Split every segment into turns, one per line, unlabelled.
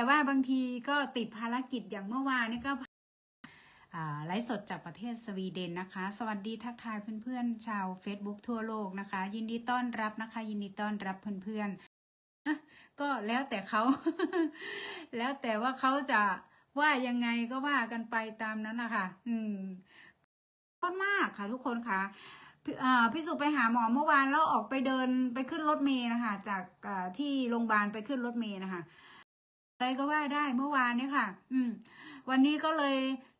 แต่ว่าบางทีก็ติดภารกิจอย่างเมื่อวานนี่ก็ไลฟ์สดจากประเทศสวีเดนนะคะ สวัสดีทักทายเพื่อนๆ ชาว Facebook ทั่วโลกนะคะ ยินดีต้อนรับนะคะ ยินดีต้อนรับเพื่อนๆก็แล้วแต่เขา แล้วแต่ว่าเขาจะว่ายังไงก็ว่ากันไปตามนั้นนะคะอืมร้อนมากค่ะ ทุกคนค่ะพี่อ่าพี่สุไปหาหมอเมื่อวานแล้วออกไปเดินไปขึ้นรถเมล์นะคะจากที่โรงพยาบาลไปขึ้นรถเมล์นะคะ อะไรก็ว่าได้เมื่อวานเนี่ยค่ะ อืม วันนี้ก็เลย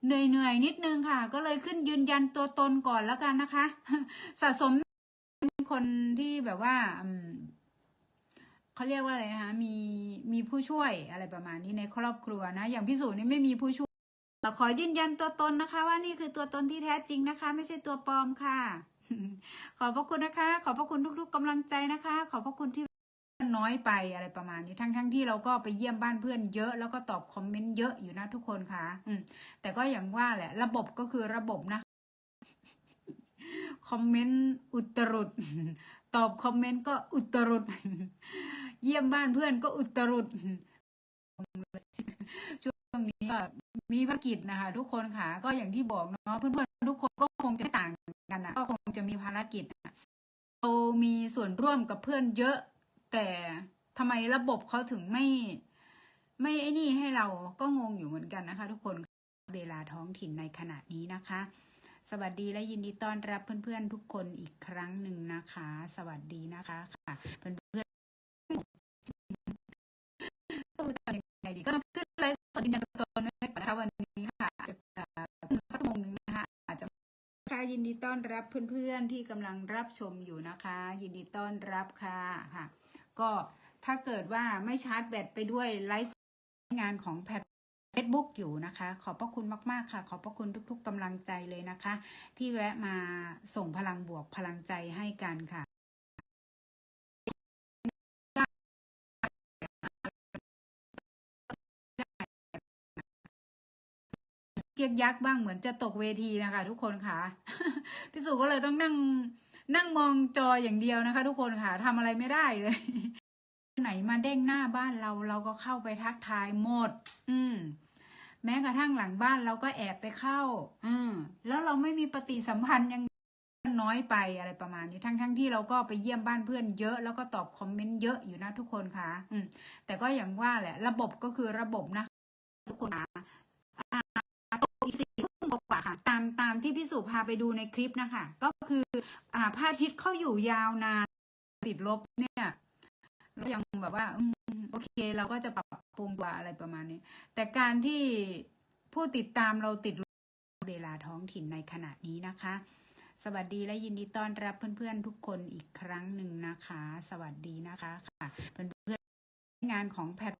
เหนื่อยเหนื่อยๆนิดนึงค่ะ ก็เลยขึ้นยืนยันตัวตนก่อนแล้วกันนะคะ สะสมคนที่แบบว่า อืมเขาเรียกว่าอะไรนะคะมีมีผู้ช่วยอะไรประมาณนี้ในครอบครัวนะ อย่างพี่สุนี่ไม่มีผู้ช่วยเราขอยืนยันตัวตนนะคะ ว่านี่คือตัวตนที่แท้จริงนะคะ ไม่ใช่ตัวปลอมค่ะ ขอบพระคุณนะคะ ขอบพระคุณทุก ๆกำลังใจนะคะ ขอบพระคุณที่ น้อยไปอะไรประมาณนี้ทั้งๆทที่เราก็ไปเยี่ยมบ้านเพื่อนเยอะแล้วก็ตอบคอมเมนต์เยอะอยู่นะทุกคนค่ะ อืม แต่ก็อย่างว่าแหละ ระบบก็คือระบบนะคอมเมนต์อุตรุดตอบคอมเมนต์ก็อุตรุดเยี่ยมบ้านเพื่อนก็อุตรุดช่วงนี้ก็มีภารกิจนะคะ ทุกคนค่ะ ก็อย่างที่บอกเนาะเพื่อนๆทุกคนก็คงจะต่างกันนะก็คงจะมีภารกิจเรามีส่วนร่วมกับเพื่อนเยอะ แต่ทำไมระบบเขาถึงไม่ ไม่ไอ้นี่ให้เราก็งงอยู่เหมือนกันนะคะ ทุกคนเวลาท้องถิ่นในขณะนี้นะคะ สวัสดีและยินดีต้อนรับเพื่อนๆทุกคนอีกครั้งหนึ่งนะคะ สวัสดีนะคะค่ะเพื่อนๆก็จะยังไงดีก็ขึ้นไลฟ์สดยืนยันตัวตนไว้ก่อนนะคะวันนี้ค่ะอาจจะเอ่อสักโมงหนึ่งนะคะอาจจะค่ะยินดีต้อนรับเพื่อนๆที่กำลังรับชมอยู่นะคะ ยินดีต้อนรับค่ะค่ะ ก็ถ้าเกิดว่าไม่ชาร์จแบตไปด้วยไลฟ์งานของแพท Facebook อยู่นะคะ ขอบพระคุณมาก ๆ ค่ะ ขอบพระคุณทุก ๆกำลังใจเลยนะคะ ที่แวะมาส่งพลังบวกพลังใจให้กันค่ะเกียกยักษ์บ้างเหมือนจะตกเวทีนะคะ ทุกคนค่ะ พี่สุก็เลยต้องนั่ง นั่งมองจออย่างเดียวนะคะ ทุกคนค่ะทำอะไรไม่ได้เลย ไหนมาเด้งหน้าบ้านเราเราก็เข้าไปทักทายหมด อืม แม้กระทั่งหลังบ้านเราก็แอบไปเข้า อืม แล้วเราไม่มีปฏิสัมพันธ์ยังน้อยไปอะไรประมาณนี้ทั้งทั้งที่เราก็ไปเยี่ยมบ้านเพื่อนเยอะแล้วก็ตอบคอมเมนต์เยอะอยู่นะทุกคนค่ะ อืม แต่ก็อย่างว่าแหละ ระบบก็คือระบบนะ ทุกคนค่ะอ่าอีสี่ทุ่มกค่ะ ตามตามที่พี่สุพาไปดูในคลิปนะคะ ก็คืออ่าพระอาทิตย์เข้าอยู่ยาวนานติดลบเนี่ยแล้วยังแบบว่าอืมโอเคเราก็จะปรับปรุงกว่าอะไรประมาณนี้ แต่การที่ผู้ติดตามเราติดเวลาท้องถิ่นในขณะนี้นะคะ สวัสดีและยินดีต้อนรับเพื่อนๆทุกคนอีกครั้งหนึ่งนะคะ สวัสดีนะคะค่ะเพื่อนๆงานของแพท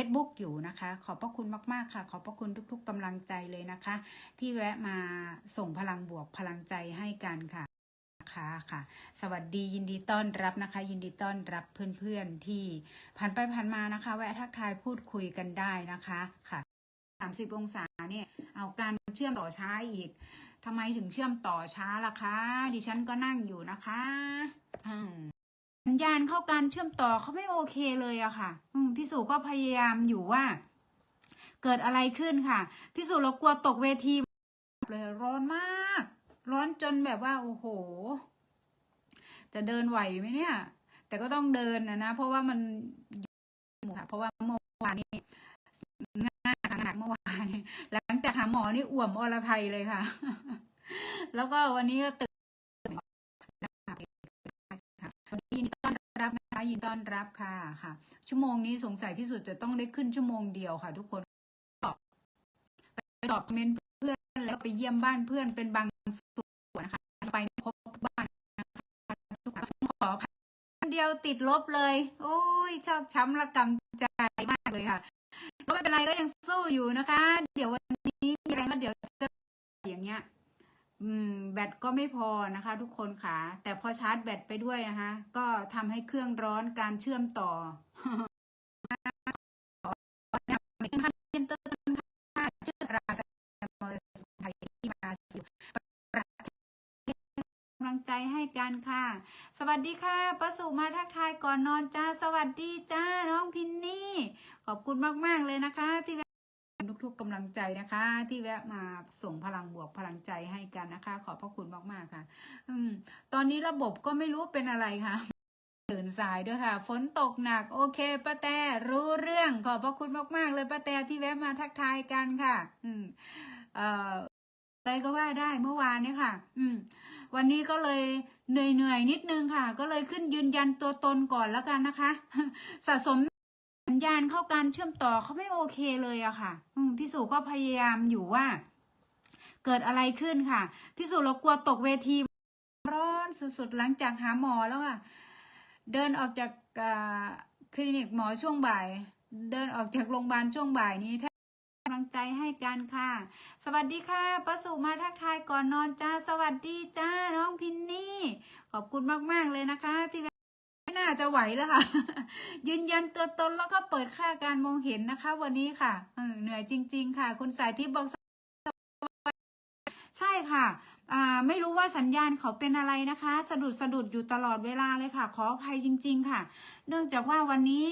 เฟซบุ๊กอยู่นะคะ ขอบพระคุณมาก ๆ ค่ะ ขอบพระคุณทุก ๆกำลังใจเลยนะคะ ที่แวะมาส่งพลังบวกพลังใจให้กันค่ะค่ะค่ะ สวัสดียินดีต้อนรับนะคะ ยินดีต้อนรับเพื่อนๆที่ผ่านไปผ่านมานะคะ แวะทักทายพูดคุยกันได้นะคะค่ะสามสิบองศาเนี่ยเอาการเชื่อมต่อช้าอีกทำไมถึงเชื่อมต่อช้าล่ะคะ ดิฉันก็นั่งอยู่นะคะอืม สัญญาณเข้าการเชื่อมต่อเขาไม่โอเคเลยอะค่ะ อืมพี่สุก็พยายามอยู่ว่า เกิดอะไรขึ้นค่ะพี่สุเรากลัวตกเวทีเลยร้อนมาก ร้อนจนแบบว่า โอ้โห จะเดินไหวไหมเนี่ย แต่ก็ต้องเดินนะนะ เพราะว่ามันค่ะเพราะว่าเมื่อวานนี้งานหนักเมื่อวานหลังจากหาหมอนี่อ่วมอรไทยเลยค่ะ แล้วก็วันนี้ก็ตื่นค่ะวันนี้ ยินดีต้อนรับนะคะยินดีต้อนรับค่ะค่ะ ชั่วโมงนี้สงสัยพี่สุดจะต้องได้ขึ้นชั่วโมงเดียวค่ะ ทุกคนไปตอบคอมเมนต์เพื่อนแล้วไปเยี่ยมบ้านเพื่อนเป็นบางส่วนนะคะไปไม่คบบ้านนะคะทุกคนขออภัยวันเดียวติดลบเลย โอ้ย ชอบช้ำระกำใจมากเลยค่ะ ก็ไม่เป็นไรก็ยังสู้อยู่นะคะ เดี๋ยววันนี้มีแรงแล้วเดี๋ยวจะอย่างเงี้ย อืม แบตก็ไม่พอนะคะ ทุกคนค่ะ แต่พอชาร์จแบตไปด้วยนะคะ ก็ทำให้เครื่องร้อนการเชื่อมต่อกำลังใจให้กันค่ะ สวัสดีค่ะ ประสุมาทักทายก่อนนอนจ้า สวัสดีจ้า น้องพินนี่ ขอบคุณมาก ๆ เลยนะคะที่ ทุกๆกำลังใจนะคะ ที่แวะมาส่งพลังบวกพลังใจให้กันนะคะ ขอบพระคุณมากๆค่ะ อืม ตอนนี้ระบบก็ไม่รู้เป็นอะไรค่ะตื่นสายด้วยค่ะ ฝนตกหนัก โอเคป้าแต่รู้เรื่องขอบพระคุณมากๆ เลยป้าแต่ที่แวะมาทักทายกันค่ะ อืม เอ่ออะไรก็ว่าได้เมื่อวานเนี่ยค่ะ อืม วันนี้ก็เลยเหนื่อยๆนิดนึงค่ะ ก็เลยขึ้นยืนยันตัวตนก่อนแล้วกันนะคะ สะสม ญาณเข้าการเชื่อมต่อเขาไม่โอเคเลยอะค่ะ อืมพี่สุก็พยายามอยู่ว่า เกิดอะไรขึ้นค่ะพี่สุเรากลัวตกเวที ร้อนสุดๆหลังจากหาหมอแล้วอะเดินออกจากคลินิกหมอช่วงบ่าย เดินออกจากโรงพยาบาลช่วงบ่ายนี้แทบกำลังใจให้กันค่ะ สวัสดีค่ะประสุมาทักทายก่อนนอนจ้า สวัสดีจ้าน้องพินนี่ ขอบคุณมาก ๆ เลยนะคะที่ ไม่น่าจะไหวแล้วค่ะ ยืนยันตัวตนแล้วก็เปิดค่าการมองเห็นนะคะ วันนี้ค่ะเหนื่อยจริง ๆ ค่ะ คุณสายทิพย์บอกใช่ค่ะไม่รู้ว่าสัญญาณเขาเป็นอะไรนะคะ สะดุดสะดุดอยู่ตลอดเวลาเลยค่ะ ขออภัยจริง ๆ ค่ะ เนื่องจากว่าวันนี้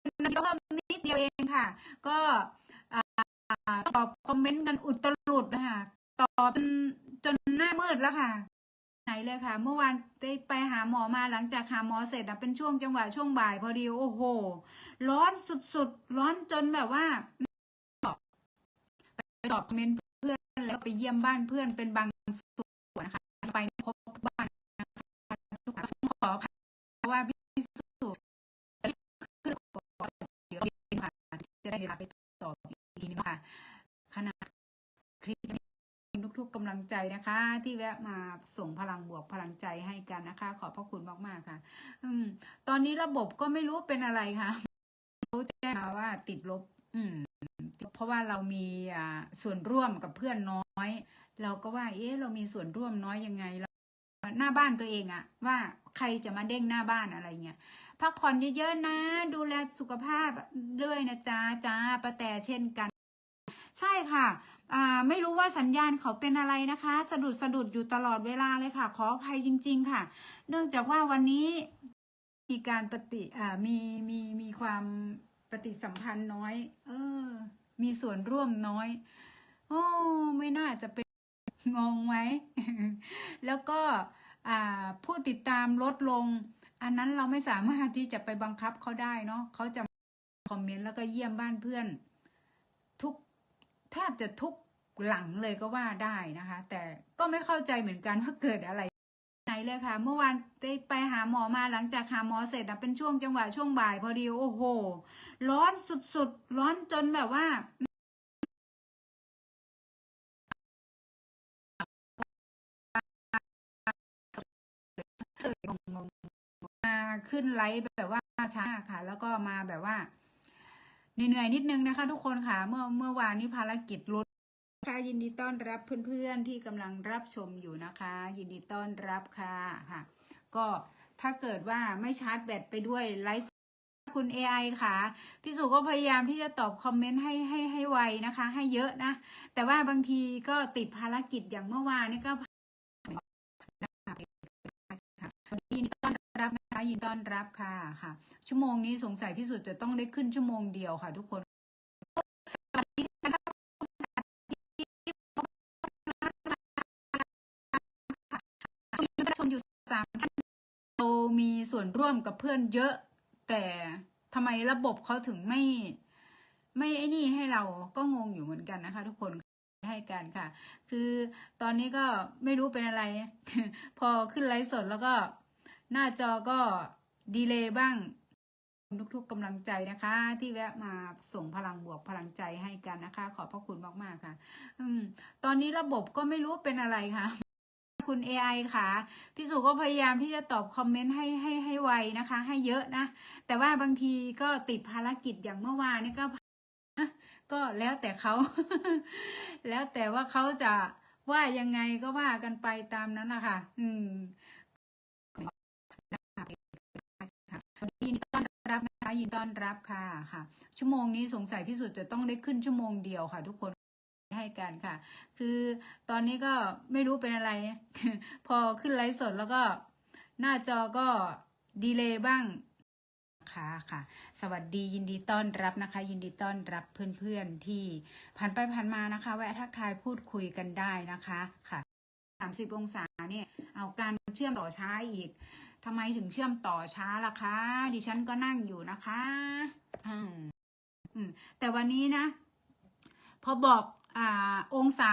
เพิ่มนิดเดียวเองค่ะ ก็ตอบคอมเมนต์กันอุตลุดนะคะตอบจนจนหน้ามืดแล้วค่ะ ไหนเลยค่ะ เมื่อวานได้ไปหาหมอมาหลังจากหาหมอเสร็จนะเป็นช่วงจังหวะช่วงบ่ายพอดีโอ้โห ร้อนสุดๆ ร้อนจนแบบว่าไปตอบคอมเมนต์เพื่อนแล้วไปเยี่ยมบ้านเพื่อนเป็นบางส่วนนะคะไปไม่ครบบ้านนะคะทุกคนขออภัยว่าพี่สุขึ้นเดี๋ยวจะได้เวลาไปต่ออีกทีนึงค่ะขนาดคลิป ทุกๆกำลังใจนะคะ ที่แวะมาส่งพลังบวกพลังใจให้กันนะคะ ขอบพระคุณมากๆค่ะ อืม ตอนนี้ระบบก็ไม่รู้เป็นอะไรค่ะเขาแจ้งมาว่าติดลบ อืม เพราะว่าเรามีอ่าส่วนร่วมกับเพื่อนน้อย เราก็ว่า เอ๊ะเรามีส่วนร่วมน้อยยังไงหน้าบ้านตัวเองอะว่าใครจะมาเด้งหน้าบ้านอะไรเงี้ยพักผ่อนเยอะๆนะ ดูแลสุขภาพด้วยนะจ๊ะจ้าประแต่เช่นกัน ใช่ค่ะไม่รู้ว่าสัญญาณเขาเป็นอะไรนะคะ สะดุดสะดุดอยู่ตลอดเวลาเลยค่ะ ขออภัยจริง ๆ ค่ะ เนื่องจากว่าวันนี้มีการปฏิมีมีมีความปฏิสัมพันธ์น้อย เออ มีส่วนร่วมน้อย โอ้ไม่น่าจะเป็นงงไหมแล้วก็ผู้ติดตามลดลง อันนั้นเราไม่สามารถที่จะไปบังคับเขาได้เนาะเขาจะคอมเมนต์แล้วก็เยี่ยมบ้านเพื่อน ทุก ทบจะทุกหลังเลยก็ว่าได้นะคะ แต่ก็ไม่เข้าใจเหมือนกันว่าเกิดอะไรไหนเลยค่ะ เมื่อวานได้ไปหาหมอมาหลังจากหาหมอเสร็จนะเป็นช่วงจังหวะช่วงบ่ายพอดีโอ้โห ร้อนสุดๆ ร้อนจนแบบว่ามาขึ้นไลฟ์แบบว่าช้าค่ะ แล้วก็มาแบบว่า เหนื่อยๆนิดนึงนะคะ ทุกคนค่ะ เมื่อเมื่อวานนี้ภารกิจรถค่ะยินดีต้อนรับเพื่อนๆที่กำลังรับชมอยู่นะคะ ยินดีต้อนรับค่ะค่ะ ก็ถ้าเกิดว่าไม่ชาร์จแบตไปด้วยไลฟ์คุณ AI ค่ะ พี่สุก็พยายามที่จะตอบคอมเมนต์ให้ให้ให้ไวนะคะ ให้เยอะนะ แต่ว่าบางทีก็ติดภารกิจอย่างเมื่อวานนี่ก็ ค่ะยินดีต้อนรับนะคะ ยินดีต้อนรับค่ะค่ะ ชั่วโมงนี้สงสัยพี่สุดจะต้องได้ขึ้นชั่วโมงเดียวค่ะ ทุกคนชมอยู่สามท่านเรามีส่วนร่วมกับเพื่อนเยอะ แต่ทำไมระบบเขาถึงไม่ ไม่ไอ้นี่ให้เราก็งงอยู่เหมือนกันนะคะ ทุกคนให้กันค่ะ คือตอนนี้ก็ไม่รู้เป็นอะไร พอขึ้นไลฟ์สดแล้วก็ หน้าจอก็ดีเลย์บ้าง ทุกๆกำลังใจนะคะ ที่แวะมาส่งพลังบวกพลังใจให้กันนะคะ ขอบพระคุณมากๆค่ะ อืม ตอนนี้ระบบก็ไม่รู้เป็นอะไรค่ะ คุณ AI ค่ะ พี่สุก็พยายามที่จะตอบคอมเมนต์ให้ให้ให้ไวนะคะ ให้เยอะนะ แต่ว่าบางทีก็ติดภารกิจอย่างเมื่อวานนี่ก็ก็แล้วแต่เขา แล้วแต่ว่าเขาจะว่ายังไงก็ว่ากันไปตามนั้นนะคะอืมยินดีต้อนรับนะคะ ยินดีต้อนรับค่ะค่ะ ชั่วโมงนี้สงสัยพี่สุดจะต้องได้ขึ้นชั่วโมงเดียวค่ะ ทุกคนให้กันค่ะ คือตอนนี้ก็ไม่รู้เป็นอะไร พอขึ้นไลฟ์สดแล้วก็หน้าจอก็ดีเลย์บ้างค่ะค่ะ สวัสดียินดีต้อนรับนะคะ ยินดีต้อนรับเพื่อนๆที่ผ่านไปผ่านมานะคะ แวะทักทายพูดคุยกันได้นะคะค่ะสามสิบองศาเนี่ยเอาการเชื่อมต่อช้าอีก ทำไมถึงเชื่อมต่อช้าล่ะคะ ดิฉันก็นั่งอยู่นะคะอืมแต่วันนี้นะ พอบอกอ่าองศา